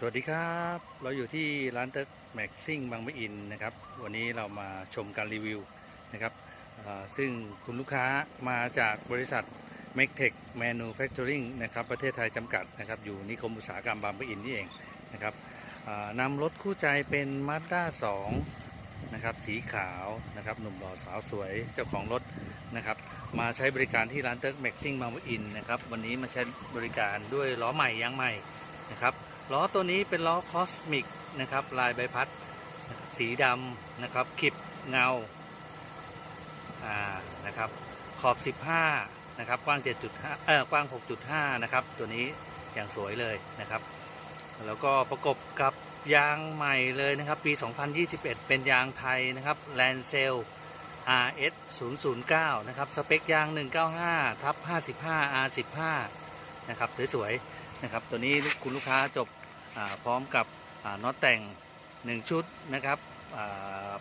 สวัสดีครับ เราอยู่ที่ร้านเต็กแม็กซิ่งบางมะอินนะครับ วันนี้เรามาชมการรีวิวนะครับ ซึ่งคุณลูกค้ามาจากบริษัท m a c t e c h Manufacturing นะครับ ประเทศไทยจำกัดนะครับ อยู่นิคมอุตสาหกรรมบางปะอินนี่เองนะครับนำรถคู่ใจเป็น Mazda 2นะครับ สีขาวนะครับ หนุ่มหล่อสาวสวยเจ้าของรถนะครับ มาใช้บริการที่ร้านเต็กแม็กซิ่งบางปะอินนะครับ วันนี้มาใช้บริการด้วยล้อใหม่ยางใหม่นะครับ ล้อตัวนี้เป็นล้อคอสมิกนะครับ ลายใบพัด สีดำนะครับขิบเงาอ่านะครับ ขอบ 15 นะครับ กว้าง 7.5 เออกว้าง 6.5 นะครับ ตัวนี้อย่างสวยเลยนะครับ แล้วก็ประกบกับยางใหม่เลยนะครับ ปี 2021 เป็นยางไทยนะครับ l a n c e l RS 009 นะครับ สเปคยาง 195ทับ55 R15 นะครับ สวยๆ นะครับ ตัวนี้คุณลูกค้าจบ พร้อมกับน็อตแต่ง 1 ชุดนะครับ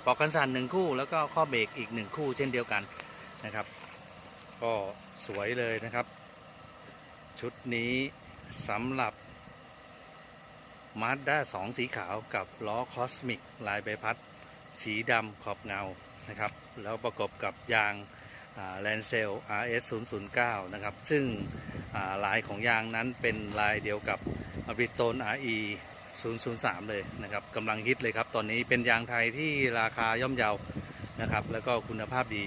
ปลอกกันสั่นหนึ่งคู่ แล้วก็ข้อเบรกอีก 1 คู่เช่นเดียวกันนะครับ ก็สวยเลยนะครับ ชุดนี้สำหรับ Mazda 2สีขาวกับล้อคอสมิกลายใบพัด สีดำขอบเงานะครับ แล้วประกบกับยางแลนเซล RS 009นะครับ ซึ่งลายของยางนั้นเป็นลายเดียวกับ b r i s t o l RE 003 เลยนะครับกำลังฮิตเลยครับตอนนี้เป็นยางไทยที่ราคาย่อมเยานะครับ แล้วก็คุณภาพดี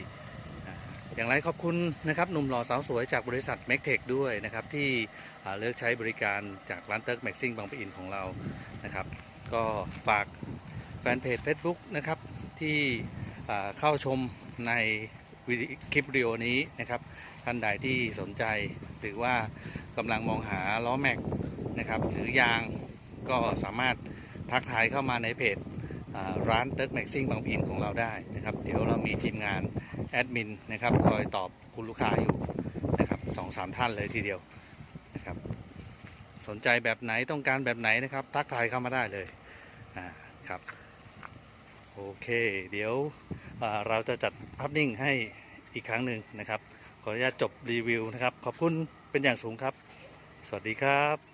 อย่างไรขอบคุณนะครับหนุ่มหล่อสาวสวยจากบริษัท m a c t e c h ด้วยนะครับ ที่เลือกใช้บริการจากร้านเติร์กแม็กซิ่งบางปะอินของเรานะครับ ก็ฝากแฟนเพจ Facebook นะครับ ที่เข้าชมในคลิปวิดีโอนี้นะครับ ท่านใดที่สนใจหรือว่ากำลังมองหาล้อแม็ก นะครับหรือยางก็สามารถทักทายเข้ามาในเพจร้านเติร์กแม็กซิ่งบางพีนของเราได้นะครับ เดี๋ยวเรามีทีมงานแอดมินนะครับคอยตอบคุณลูกค้าอยู่นะครับสองสามท่านเลยทีเดียวนะครับสนใจแบบไหนต้องการแบบไหนนะครับ ทักทายเข้ามาได้เลยอ่าครับโอเค เดี๋ยวเราจะจัดภาพนิ่งให้อีกครั้งหนึ่งนะครับ ขออนุญาตจบรีวิวนะครับ ขอบคุณเป็นอย่างสูงครับ สวัสดีครับ